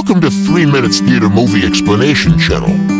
Welcome to 3 Minutes Theater Movie Explanation Channel.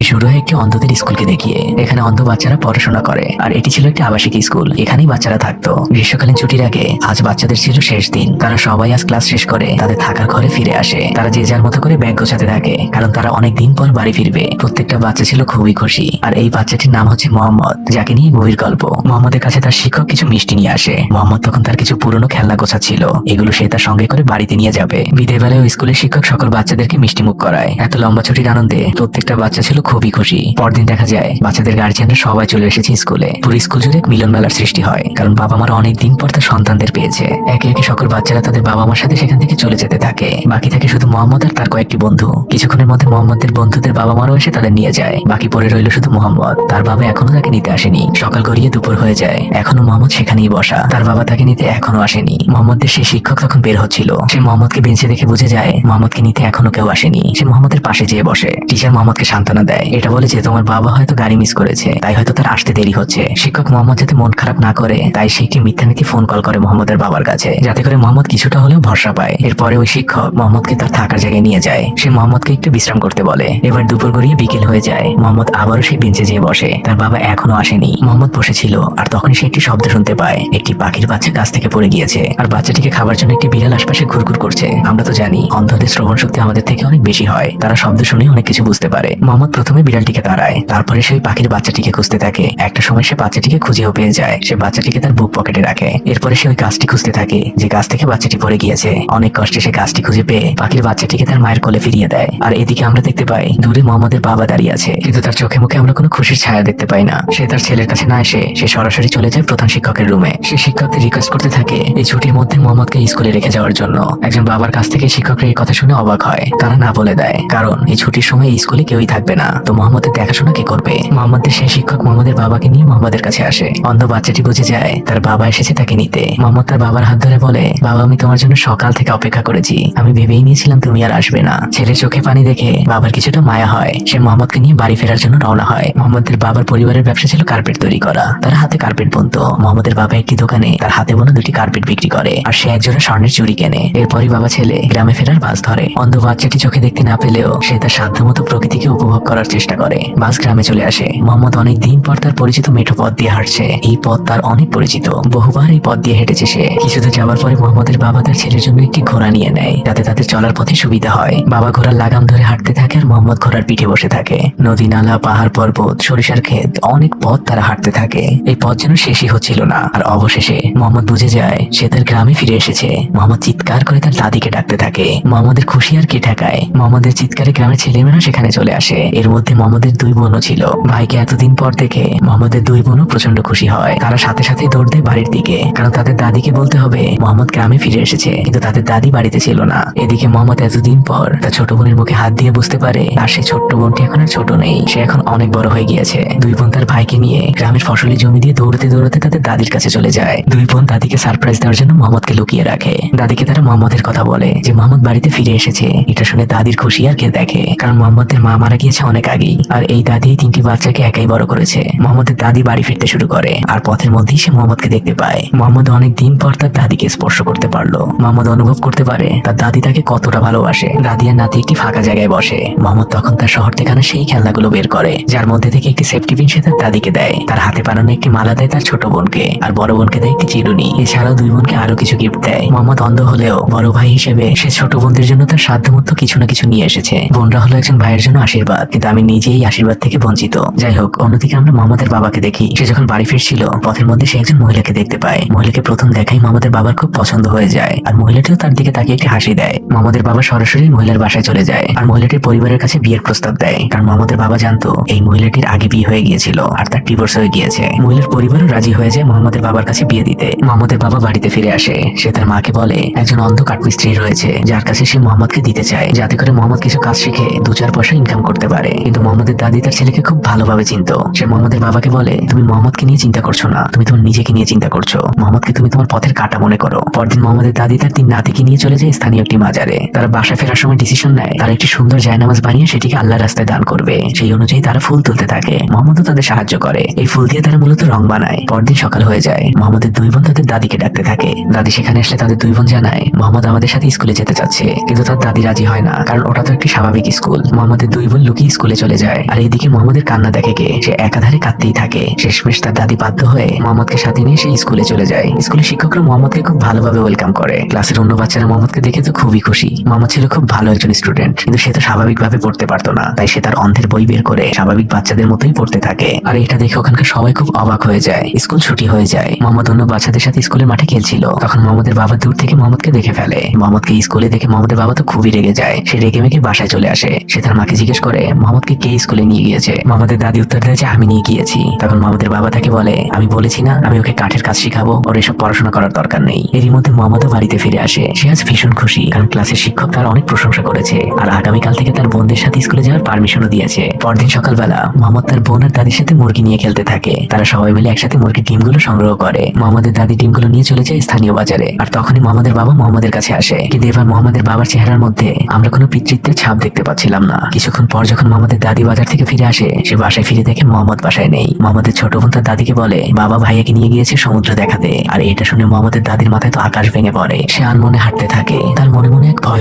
শুরু হয় একটি অন্ধদের স্কুলকে দেখিয়ে এখানে অন্ধ বাচ্চারা পড়াশোনা করে। আর এটি ছিল একটি আবাসিক স্কুল। এখানেই বাচ্চারা থাকতো। গ্রীষ্মকালীন ছুটির আগে আজ বাচ্চাদের ছিল শেষ দিন। তারা সবাই আজ ক্লাস শেষ করে তাদের থাকার ঘরে ফিরে আসে। তারা যে যার মতো করে ব্যাগ গোছাতে থাকে, কারণ তারা অনেক দিন পর বাড়ি ফিরবে। প্রত্যেকটা বাচ্চা ছিল খুবই খুশি। আর এই বাচ্চাটির নাম হচ্ছে মোহাম্মদ, যাকে নিয়ে মুভির গল্প। মোহাম্মদের কাছে তার শিক্ষক কিছু মিষ্টি নিয়ে আসে। মোহাম্মদ তখন তার কিছু পুরনো খেলনা গোছাচ্ছিল। এগুলো সে তার সঙ্গে করে বাড়িতে নিয়ে যাবে। বিদের বেলায় স্কুলের শিক্ষক সকল বাচ্চাদেরকে মিষ্টি মুখ করায়। এত লম্বা ছুটির আনন্দে প্রত্যেকটা বাচ্চা ছিল খুবই খুশি। পরদিন দেখা যায়, বাচ্চাদের গার্জিয়ানরা সবাই চলে এসেছে স্কুলে। পুরো স্কুল জুড়ে মিলন মেলার সৃষ্টি হয়, কারণ বাবা মারা অনেক দিন পর তার সন্তানদের পেয়েছে। একে একে সকল বাচ্চারা তাদের বাবা মার সাথে সেখান থেকে চলে যেতে থাকে। বাকি থাকে শুধু মোহাম্মদ আর তার কয়েকটি বন্ধু। কিছুক্ষণের মধ্যে মোহাম্মদের বন্ধুদের বাবা মারাও এসে তাদের নিয়ে যায়। বাকি পরে রইল শুধু মোহাম্মদ। তার বাবা এখনও তাকে নিতে আসেনি। সকাল গড়িয়ে দুপুর হয়ে যায়। এখনও মোহাম্মদ সেখানেই বসা। তার বাবা তাকে নিতে এখনও আসেনি। মোহাম্মদের সে শিক্ষক তখন বের হচ্ছিল। সে মোহাম্মদকে বেঞ্চে দেখে বুঝে যায়, মোহাম্মদকে নিতে এখনও কেউ আসেনি। সে মোহাম্মদের পাশে যেয়ে বসে। টিচার মোহাম্মদকে সান্ত্বনা দেয়। এটা বলে যে তোমার বাবা হয়তো গাড়ি মিস করেছে, তাই হয়তো তার আসতে দেরি হচ্ছে। শিক্ষক মোহাম্মদ যাতে মন খারাপ না করে, তাই সে একটি মিথ্যা নীতি ফোন কল করে মোহাম্মদের বাবার কাছে। যাতে করে মোহাম্মদ কিছুটা হলেও ভরসা পায়। এরপরে ওই শিক্ষক মোহাম্মদকে তার থাকার জায়গায় নিয়ে যায়। সে মোহাম্মদকে একটু বিশ্রাম করতে বলে। এবার দুপুর গড়িয়ে বিকেল হয়ে যায়। মোহাম্মদ আবারও সেই বেঞ্চে যেয়ে বসে। তার বাবা এখনও আসেনি। মোহাম্মদ বসেছিল, আর তখন সে একটি শব্দ শুনতে পায়। একটি পাখির বাচ্চা গাছ থেকে পড়ে গিয়েছে, আর বাচ্চাটিকে খাবার জন্য একটি বিড়াল আশপাশে ঘুরঘুর করছে। আমরা তো জানি, অন্ধদের শ্রবণ শক্তি আমাদের থেকে অনেক বেশি হয়। তারা শব্দ শুনে অনেক কিছু বুঝতে পারে। মোহাম্মদ প্রথমে বিড়ালটিকে তাড়ায়, তারপরে সেই পাখির বাচ্চাটিকে খুঁজতে থাকে। একটা সময় সে বাচ্চাটিকে খুঁজেও পেয়ে যায়। সে বাচ্চাটিকে তার বুক পকেটে রাখে। এরপরে সে ওই গাছটি খুঁজতে থাকে, যে গাছ থেকে বাচ্চাটি পড়ে গিয়েছে। অনেক কষ্টে সে গাছটি খুঁজে পেয়ে পাখির বাচ্চাটিকে তার মায়ের কোলে ফিরিয়ে দেয়। আর এদিকে আমরা দেখতে পাই, দূরে মোহাম্মদের বাবা দাঁড়িয়ে আছে। কিন্তু তার চোখে মুখে আমরা কোনো খুশির ছায়া দেখতে পাই না। সে তার ছেলের কাছে না এসে সে সরাসরি চলে যায় প্রধান শিক্ষকের রুমে। সে শিক্ষকদের রিকোয়েস্ট করতে থাকে এই ছুটির মধ্যে মোহাম্মদকে স্কুলে রেখে যাওয়ার জন্য। একজন বাবার কাছ থেকে শিক্ষকরা এই কথা শুনে অবাক হয়। তারা না বলে দেয়, কারণ এই ছুটির সময় স্কুলে কেউই থাকবে না। তো মোহাম্মদের দেখাশোনা কে করবে? মোহাম্মদের সেই শিক্ষক মোহাম্মদের বাবাকে নিয়ে মোহাম্মদের কাছে আসে। অন্ধ বাচ্চাটি বুঝে যায়, তার বাবা এসেছে তাকে নিতে। মোহাম্মদ তার বাবার হাত ধরে বলে, বাবা, আমি তোমার জন্য সকাল থেকে অপেক্ষা করেছি। আমি ভেবেই নিয়েছিলাম তুমি আর আসবে না। ছেলের চোখে পানি দেখে বাবার কিছুটা মায়া হয়। সে মোহাম্মদকে নিয়ে বাড়ি ফেরার জন্য রওনা হয়। মোহাম্মদের বাবার পরিবারের ব্যবসা ছিল কার্পেট তৈরি করা। তার হাতে কার্পেট বুনতো। মোহাম্মদের বাবা একটি দোকানে, তার হাতে বোনা দুটি কার্পেট বিক্রি করে। আর সে একজোড়া স্বর্ণের চুরি কেনে। এরপরই বাবা ছেলে গ্রামে ফেরার বাস ধরে। অন্ধ বাচ্চাটি চোখে দেখতে না পেলেও সে তার সাধ্যমতো প্রকৃতিকে উপভোগ করার চেষ্টা করে। বাস গ্রামে চলে আসে। মোহাম্মদ অনেক দিন পর তার পরিচিত মেঠো পথ দিয়ে হাঁটছে। এই পথ তার অনেক পরিচিত। বহুবার এই পথ দিয়ে হেঁটেছে সে। কিছুদূর যাওয়ার পরে মোহাম্মদের বাবা তার ছেলের জন্য একটি ঘোড়া নিয়ে নেয়। যাতে তাদের চলার পথে সুবিধা হয়। বাবা ঘোড়ার লাগাম ধরে হাঁটতে থাকে আর মোহাম্মদ ঘোড়ার পিঠে বসে থাকে। নদী, নালা, পাহাড়, পর্বত, সরিষার ক্ষেত, অনেক পথ তারা হাঁটতে থাকে। এই পথ যেন শেষই হচ্ছিল না। আর অবশেষে মোহাম্মদ বুঝে যায়, সে তার গ্রামে ফিরে এসেছে। মোহাম্মদ চিৎকার করে তার দাদিকে ডাকতে থাকে। মোহাম্মদের খুশি আর কে ঠেকায়? মোহাম্মদের চিৎকারে গ্রামের ছেলেমেয়েরা সেখানে চলে আসে। এর মধ্যে মোহাম্মদের দুই বোনও ছিল। ভাইকে এতদিন পর দেখে মোহাম্মদের দুই বোনও প্রচণ্ড খুশি হয়। তারা সাথে সাথে দৌড় দেয় বাড়ির দিকে। কারণ তাদের দাদিকে বলতে হবে, মোহাম্মদ গ্রামে ফিরে এসেছে, কিন্তু তাদের দাদি বাড়িতে ছিল না। এদিকে মোহাম্মদ এতদিন পর তার ছোট বোনের মুখে হাত দিয়ে বুঝতে পারে আর সেই ছোট্ট বোনটি এখন আর ছোট নেই। সে এখন অনেক বড় হয়ে গিয়েছে। দুই বোন তার ভাইকে নিয়ে গ্রামের ফসলি জমি দিয়ে দৌড়তে দৌড়তে তাদের দাদির কাছে চলে যায়। দুই বোন দাদিকে সারপ্রাইজ দেওয়ার জন্য মোহাম্মদকে লুকিয়ে রাখে। দাদিকে তারা মোহাম্মদের কথা বলে যে, মোহাম্মদ বাড়িতে ফিরে এসেছে। এটা শুনে দাদির খুশি আর কে দেখে। কারণ মোহাম্মদের মা মারা গিয়েছে অনেক আগেই। আর এই দাদি তিনটি বাচ্চাকে একাই বড় করেছে। মোহাম্মদের দাদি বাড়ি ফিরতে শুরু করে। আর পথের মধ্যেই সে মোহাম্মদকে দেখতে পায়। মোহাম্মদ অনেক দিন পর তার দাদিকে স্পর্শ করতে পারল। মোহাম্মদ অনুভব করতে পারে, তার দাদি তাকে কতটা ভালোবাসে। দাদি আর নাতি একটি ফাঁকা জায়গায় বসে। মোহাম্মদ তখন তার শহর থেকে সেই খেলনাগুলো বের করে, যার মধ্যে থেকে একটি সেফটি পিন সে তার দাদিকে দেয়। তার হাতে বানানো একটি মালা দেয় তার ছোট বোনকে, আর বড় বোনকে দেয় একটি চিরুনি। এছাড়াও দুই বোনকে আরও কিছু গিফট দেয়। মোহাম্মদ অন্ধ হলেও বড় ভাই হিসেবে সে ছোট বোনদের জন্য তার সাধ্যমতো কিছু না কিছু নিয়ে এসেছে। বোনরা হলো একজন ভাইয়ের জন্য আশীর্বাদ, কিন্তু আমি নিজেই আশীর্বাদ থেকে বঞ্চিত। যাই হোক, অন্যদিকে আমরা মামাদের বাবাকে দেখি। সে যখন বাড়ি ফিরছিল, পথের মধ্যে সে একজন মহিলাকে দেখতে পায়। মহিলাকে প্রথম দেখাই মামাদের বাবার খুব পছন্দ হয়ে যায়। আর মহিলাটিও তার দিকে তাকে একটি হাসি দেয়। মামাদের বাবা সরাসরি মহিলার বাসায় চলে যায়। আর মহিলাটির পরিবারের কাছে বিয়ের প্রস্তাব দেয়। কারণ মামাদের বাবা জানতো, এই মহিলাটির আগে বিয়ে হয়ে গিয়েছিল আর তার ডিভোর্স হয়ে গিয়েছে। মহিলার পরিবারও রাজি হয়ে যায় মোহাম্মদের বাবার কাছে বিয়ে দিতে। মোহাম্মদের বাবা বাড়িতে ফিরে আসে। সে তার মাকে বলে, একজন অন্ধ কাঠমিস্ত্রি রয়েছে। যার কাছে সে মোহাম্মদকে দিতে চায়। যাতে করে মোহাম্মদ কিছু কাজ শিখে দু চার পয়সা ইনকাম করতে পারে। কিন্তু মোহাম্মদের দাদি তার ছেলেকে খুব ভালোভাবে চিনতো। সে মোহাম্মদের বাবাকে বলে, তুমি মোহাম্মদকে নিয়ে চিন্তা করছ না। তুমি তোমার নিজেকে নিয়ে চিন্তা করছ। মোহাম্মদকে তুমি তোমার পথের কাটা মনে করো। পরদিন মোহাম্মদের দাদি তার তিন নাতিকে নিয়ে চলে যায় স্থানীয় একটি মাজারে। তারা বাসায় ফেরার সময় ডিসিশন নেয়, তারা একটি সুন্দর জায়নামাজ বানিয়ে সেটিকে আল্লাহ রাস্তায় দান করবে। সেই অনুযায়ী তারা ফুল তুলতে থাকে। মোহাম্মদও তাদের সাহায্য করে। এই ফুল দিয়ে তারা মূলত রং বানায়। পরদিন সকাল হয়ে যায়। মোহাম্মদের দুই বোন তাদের দাদিকে ডাকতে থাকে। দাদি সেখানে আসলে তাদের দুই বোন জানায়, মোহাম্মদ আমাদের সাথে স্কুলে যেতে চাচ্ছে, কিন্তু তার দাদি রাজি হয় না, কারণ ওটা তো একটি স্বাভাবিক স্কুল। মোহাম্মদের দুই বোন লুকিয়ে স্কুলে চলে যায়। আর এইদিকে মোহাম্মদের কান্না দেখে কে? সে একাধারে কাঁদতেই থাকে। শেষমেশ তার দাদি বাধ্য হয়ে মোহাম্মদকে সাথে নিয়ে সে স্কুলে চলে যায়। স্কুলের শিক্ষকরা মোহাম্মদকে খুব ভালোভাবে ওয়েলকাম করে। ক্লাসের অন্য বাচ্চারা মোহাম্মদকে দেখে তো খুবই খুশি। মোহাম্মদ ছিল খুব ভালো একজন স্টুডেন্ট কিন্তু সে তো স্বাভাবিকভাবে পড়তে পারতো না। তাই সে তার অন্ধের বই বের করে স্বাভাবিক বাচ্চাদের মতোই পড়তে থাকে। আর এটা দেখে ওখানকার সবাই খুব অবাক হয়ে যায়। স্কুল ছুটি হয়ে যায়। মোহাম্মদ অন্য বাচ্চাদের সাথে স্কুলের মাঠে খেলছিল। তখন মোহাম্মদের বাবা দূর থেকে মোহাম্মদকে দেখে ফেলে। মোহাম্মদকে স্কুলে দেখে মোহাম্মদের বাবা তো খুবই রেগে যায়। সে রেগে মেগে বাসায় চলে আসে। সে তার মাকে জিজ্ঞেস করে মোহাম্মদকে কে স্কুলে নিয়ে গিয়েছে? মোহাম্মদের দাদি উত্তর দেয় যে, আমি নিয়ে গিয়েছি। তখন মোহাম্মদের বাবা তাকে বলে, আমি বলেছি না, আমি ওকে কাঠের কাজ শিখাবো, ওর এসব পড়াশোনা করার দরকার নেই। এরই মধ্যে মোহাম্মদও বাড়িতে ফিরে আসে। সে আজ ভীষণ খুশি, কারণ ক্লাসের শিক্ষক তার অনেক প্রশংসা করেছে। আর আগামীকাল থেকে তার বোনদের সাথে স্কুলে যাওয়ার পারমিশনও দিয়েছে। পরদিন সকালবেলা মোহাম্মদ তার বোন আর দাদির সাথে মুরগি নিয়ে খেলতে থাকে। তারা সবাই মিলে একসাথে মুরগির ডিমগুলো সংগ্রহ করে। মোহাম্মদের দাদি ডিমগুলো নিয়ে চলে যায় স্থানীয় বাজারে। আর তখনই মোহাম্মদের বাবা মোহাম্মদের কাছে আসে। কিন্তু এবার মোহাম্মদের বাবার চেহারার মধ্যে আমরা কোনো পিতৃত্বের ছাপ দেখতে পাচ্ছিলাম না। কিছুক্ষণ পর যখন মোহাম্মদের দাদি বাজার থেকে ফিরে আসে। সে বাসায় ফিরে দেখে মোহাম্মদ বাসায় নেই। মোহাম্মদের ছোট বোন তার দাদিকে বলে, বাবা ভাইয়াকে নিয়ে গিয়েছে সমুদ্র দেখাতে। আর এটা শুনে মোহাম্মদের দাদির মাথায় তো আকাশ ভেঙে পড়ে। সে আর মনে হাঁটতে থাকে। তার মনে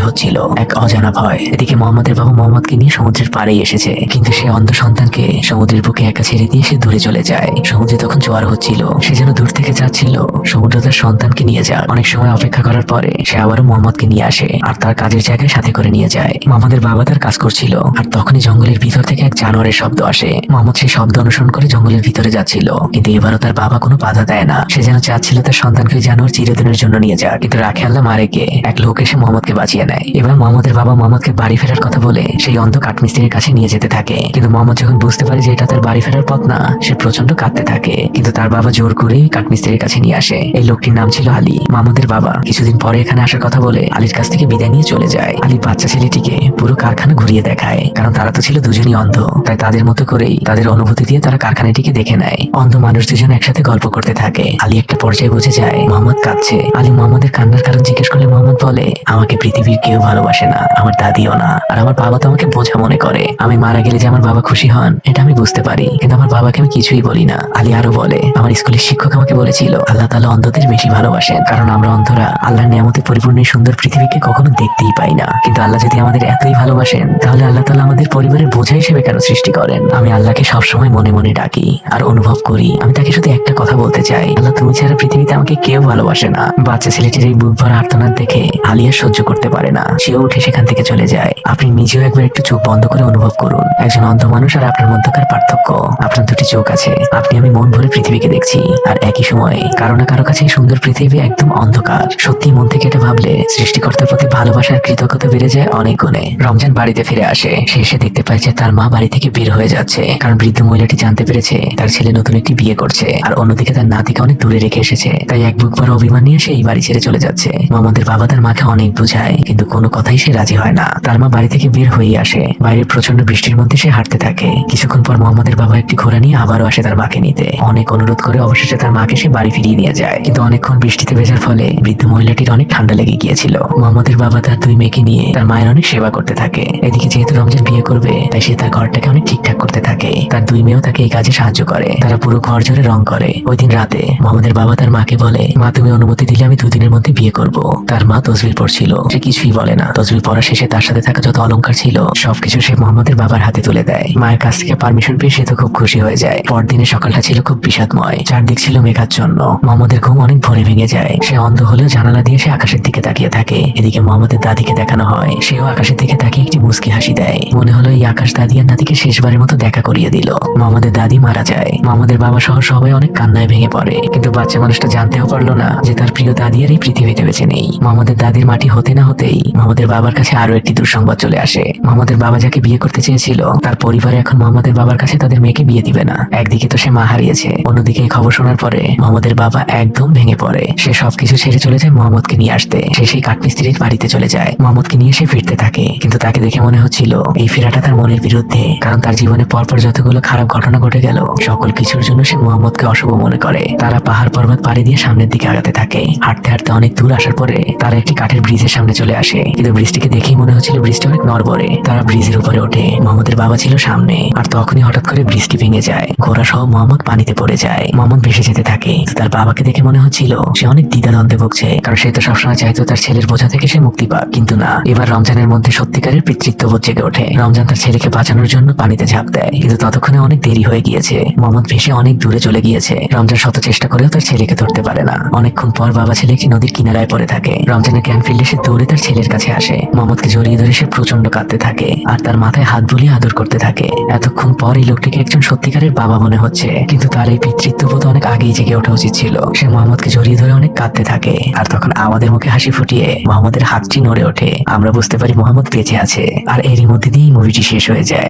হচ্ছিল এক অজানা ভয়। এদিকে মোহাম্মদের বাবা মোহাম্মদকে নিয়ে সমুদ্রের পাড়েই এসেছে। কিন্তু সে অন্ধ সন্তানকে সমুদ্রের বুকে একা ছেড়ে দিয়ে সে দূরে চলে যায়। সমুদ্রে তখন জোয়ার হচ্ছিল। সে যেন দূর থেকে যাচ্ছিল। সমুদ্র তার সন্তানকে নিয়ে যাক অনেক সময় অপেক্ষা করার পরে সে আবারও মোহাম্মদকে নিয়ে আসে আর তার কাজের জায়গায় সাথে করে নিয়ে যায়। মোহাম্মদের বাবা তার কাজ করছিল আর তখনই জঙ্গলের ভিতর থেকে এক জানোয়ারের শব্দ আসে। মোহাম্মদ সেই শব্দ অনুসরণ করে জঙ্গলের ভিতরে যাচ্ছিল। কিন্তু এবারও তার বাবা কোনো বাধা দেয় না। সে যেন চাচ্ছিল তার সন্তানকে জানোয়ার চিরদিনের জন্য নিয়ে যাক। কিন্তু রাখে আল্লাহ মারে গিয়ে এক লোক এসে মোহাম্মদকে বাঁচিয়ে নেয়। এবার মোহাম্মদের বাবা মোহাম্মদকে বাড়ি ফেরার কথা বলে সেই অন্ধ কাঠমিস্ত্রির কাছে নিয়ে যেতে থাকে। কিন্তু মোহাম্মদ যখন বুঝতে পারে যে এটা তার বাড়ি ফেরার পথ না, সে প্রচণ্ড কাঁদতে থাকে। কিন্তু তার বাবা জোর করে কাঠমিস্ত্রির কাছে নিয়ে আসে। এই লোকটির নাম ছিল আলী, মোহাম্মদের বাবা। কিছুদিন পরে এখানে আসার কথা বলে আলীর কাছ থেকে বিদায় নিয়ে চলে যায়। আলী বাচ্চা ছেলেটিকে পুরো কারখানা ঘুরিয়ে দেখায়। কারণ তারা তো ছিল দুজনই অন্ধ। তাই তাদের মতো করেই তাদের অনুভূতি দিয়ে তারা কারখানাটিকে দেখে নেয়। অন্ধ মানুষ দুজন একসাথে গল্প করতে থাকে। আলী একটা পর্যায়ে বুঝে যায়, মোহাম্মদ কাঁদছে। আলী মোহাম্মদের কান্নার কারণ জিজ্ঞেস করলে মোহাম্মদ বলে, আমাকে পৃথিবীর কেউ ভালোবাসে না, আমার দাদিও না। আর আমার বাবা তো আমাকে বোঝা মনে করে। আমি মারা গেলে যে আমার বাবা খুশি হন, এটা আমি বুঝতে পারি। কিন্তু আমার বাবাকে আমি কিছুই বলি না। আলী আরও বলে, আমার স্কুলের শিক্ষক আমাকে বলেছিল, আল্লাহ তালা অন্ধদের বেশি ভালোবাসেন। কারণ আমরা অন্ধরা আল্লাহর নিয়ামতে পরিপূর্ণ সুন্দর পৃথিবীকে কখনো দেখতেই পাই না। কিন্তু আল্লাহ যদি আমাদের এতই ভালোবাসেন, তাহলে আল্লাহ তালা আমাদের পরিবারের বোঝা হিসেবে কেন সৃষ্টি করেন? আমি আল্লাহকে সবসময় মনে মনে ডাকি আর অনুভব করি। আমি তাকে শুধু একটা কথা বলতে চাই, আল্লাহ, তুমি ছাড়া পৃথিবীতে আমাকে কেউ ভালোবাসে না। বাচ্চা ছেলেটির এই বুক ভরা আর্তনাদ দেখে আলিয়া সহ্য করতে পারে না। সেও উঠে সেখান থেকে চলে যায়। আপনি নিজেও একবার একটু চোখ বন্ধ করে অনুভব করুন। একজন অন্ধ মানুষ আর আপনার মধ্যকার পার্থক্য। আপনার দুটি চোখ আছে। আপনি, আমি মন ভরে পৃথিবীকে দেখছি। আর একই সময়ে কারও না কারও কাছে সুন্দর পৃথিবী একদম অন্ধকার। সত্যি মন থেকে এটা ভাবলে সৃষ্টিকর্তার প্রতি ভালোবাসার কৃতজ্ঞতা বেড়ে যায় অনেক গুণে। রমজান বাড়িতে ফিরে আসে। সে এসে দেখতে পায় যে তার মা বাড়ি থেকে বের হয়ে যাচ্ছে। কারণ বৃদ্ধ মহিলাটি জানতে পেরেছে, তার ছেলে নতুন একটি বিয়ে করছে। আর অন্যদিকে তার নাতিকে অনেক দূরে রেখে এসেছে। তাই এক বুকবার অভিমান নিয়ে সে এই বাড়ি ছেড়ে চলে যাচ্ছে। মোহাম্মদের বাবা তার মাকে অনেক বোঝায়, কিন্তু কোনো কথাই সে রাজি হয় না। তার মা বাড়ি থেকে বের হয়ে আসে। বাইরে প্রচণ্ড বৃষ্টির মধ্যে সে হাঁটতে থাকে। কিছুক্ষণ পর মোহাম্মদের বাবা একটি ঘোড়া নিয়ে আবারও আসে তার মাকে নিতে। অনেক অনুরোধ করে অবশেষে তার মাকে সে বাড়ি ফিরিয়ে নিয়ে যায়। কিন্তু অনেকক্ষণ বৃষ্টিতে ভেজার ফলে বৃদ্ধ মহিলাটির অনেক ঠান্ডা লেগে গিয়েছিল। মোহাম্মদের বাবা তার দুই মেয়েকে নিয়ে তার মায়ের অনেক সেবা করতে থাকে। এদিকে যেহেতু রমজান বিয়ে করবে, তাই সে তার ঘরটাকে অনেক ঠিকঠাক করতে থাকে। তার দুই মেয়েও তাকে এই কাজে সাহায্য করে। তারা পুরো ঘর জোরে রং করে। ওই দিন রাতে মোহাম্মদের বাবা তার মাকে বলে, মা, তুমি অনুমতি দিলে আমি দুদিনের মধ্যে বিয়ে করব। তার মা তসবির পড়ছিল। সে কিছুই বলে না। তসবির পড়া শেষে তার সাথে থাকা যত অলংকার ছিল, সবকিছু সে মোহাম্মদের বাবার হাতে তুলে দেয়। মায়ের কাছ থেকে পারমিশন পেয়ে সে তো খুব খুশি হয়ে যায়। পরদিনের সকালটা ছিল খুব বিষাদময়। চারদিক ছিল মেঘাচ্ছন্ন। মোহাম্মদের ঘুম অনেক ভরে ভেঙে যায়। সে অন্ধ হলেও জানালা দিয়ে সে আকাশের দিকে তাকিয়ে থাকে। এদিকে মোহাম্মদের দাদিকে দেখানো হয়। সেও আকাশের দিকে তাকিয়ে একটি মুস্কি হাসি দেয়। মনে হলো এই আকাশ দাদি আর নাতিকে শেষবারের মতো দেখা করিয়ে দিল। মোহাম্মদের দাদি মারা যায়। মোহাম্মদের বাবা সহ সবাই অনেক কান্নায় ভেঙে পড়ে। কিন্তু বাচ্চা মানুষটা জানতেও পারল না যে তার প্রিয় দাদি আর এই পৃথিবীতে বেঁচে নেই। মোহাম্মদের দাদির মাটি হতে না হতেই মোহাম্মদের বাবার কাছে আরও একটি দুঃসংবাদ চলে আসে। মোহাম্মদের বাবা যাকে বিয়ে করতে চেয়েছিল, তার পরিবার এখন মোহাম্মদের বাবার কাছে তাদের মেয়েকে বিয়ে দিবে না। একদিকে তো সে মা হারিয়েছে, অন্যদিকে এই খবর শোনার পরে মোহাম্মদের বাবা একদম ভেঙে পড়ে। সে সবকিছু ছেড়ে চলে যায় মোহাম্মদকে নিয়ে আসতে। সে সেই কাঠমিস্ত্রির বাড়িতে চলে যায়। মোহাম্মদকে নিয়ে সে ফিরতে থাকে। কিন্তু তাকে দেখে মনে হচ্ছিল, এই ফেরাটা তার মনের বিরুদ্ধে। কারণ তার জীবনে পরপর যতগুলো খারাপ ঘটনা ঘটে গেল, সকল কিছুর জন্য সে মোহাম্মদকে অশুভ মনে করে। তারা পাহাড় পর্বত পাড়ি দিয়ে সামনের দিকে আগাতে থাকে। হাঁটতে হাঁটতে অনেক দূর আসার পরে তারা একটি কাঠের ব্রিজের সামনে চলে আসে। কিন্তু ব্রিজটিকে দেখেই মনে হচ্ছিল ব্রিজটি অনেক নড়বড়ে। তারা ব্রিজের উপরে ওঠে। মোহাম্মদের বাবা ছিল সামনে। আর তখনই হঠাৎ করে বৃষ্টি ভেঙে যায়। ঘোড়া সহ মোহাম্মদ পানিতে পড়ে যায়। মোহাম্মদ ভেসে যেতে থাকে। তার বাবাকে দেখে মনে হচ্ছিল, সে অনেক দ্বিধাদ্বন্দ্বে ভুগছে। কারণ সে তো সবসময় চাইতো তার ছেলের বোঝা থেকে সে মুক্তি পাক। কিন্তু না, এবার রমজানের মধ্যে সত্যিকারের পিতৃত্ববোধ জেগে ওঠে। রমজান তার ছেলেকে বাঁচানোর জন্য পানিতে ঝাঁপ দেয়। কিন্তু ততক্ষণে অনেক দেরি হয়ে গিয়েছে। মোহাম্মদ ভেসে অনেক দূরে চলে গিয়েছে। রমজান শত চেষ্টা করেও তার ছেলেকে ধরতে পারে না। অনেকক্ষণ পর বাবা ছেলে একটি নদীর কিনারায় পড়ে থাকে। রমজানের জ্ঞান ফিরলে সে দৌড়ে তার ছেলের কাছে আসে। মোহাম্মদকে জড়িয়ে ধরে সে প্রচণ্ড কাঁদতে থাকে আর তার মাথায় হাত বুলিয়ে আদর করতে থাকে। এতক্ষণ পর এই লোকটিকে একজন সত্যিকারের বাবা মনে হচ্ছে, কিন্তু তার এই পিতৃত্ববোধ অনেক আগেই জেগে ওঠা উচিত ছিল। সে মোহাম্মদকে জড়িয়ে ধরে অনেক কাঁদতে থাকে আর তখন আমাদের মুখে হাসি ফুটিয়ে মোহাম্মদের হাতটি নড়ে ওঠে। আমরা বুঝতে পারি মোহাম্মদ বেঁচে আছে আর এরই মধ্যে দিয়েই মুভিটি শেষ হয়ে যায়।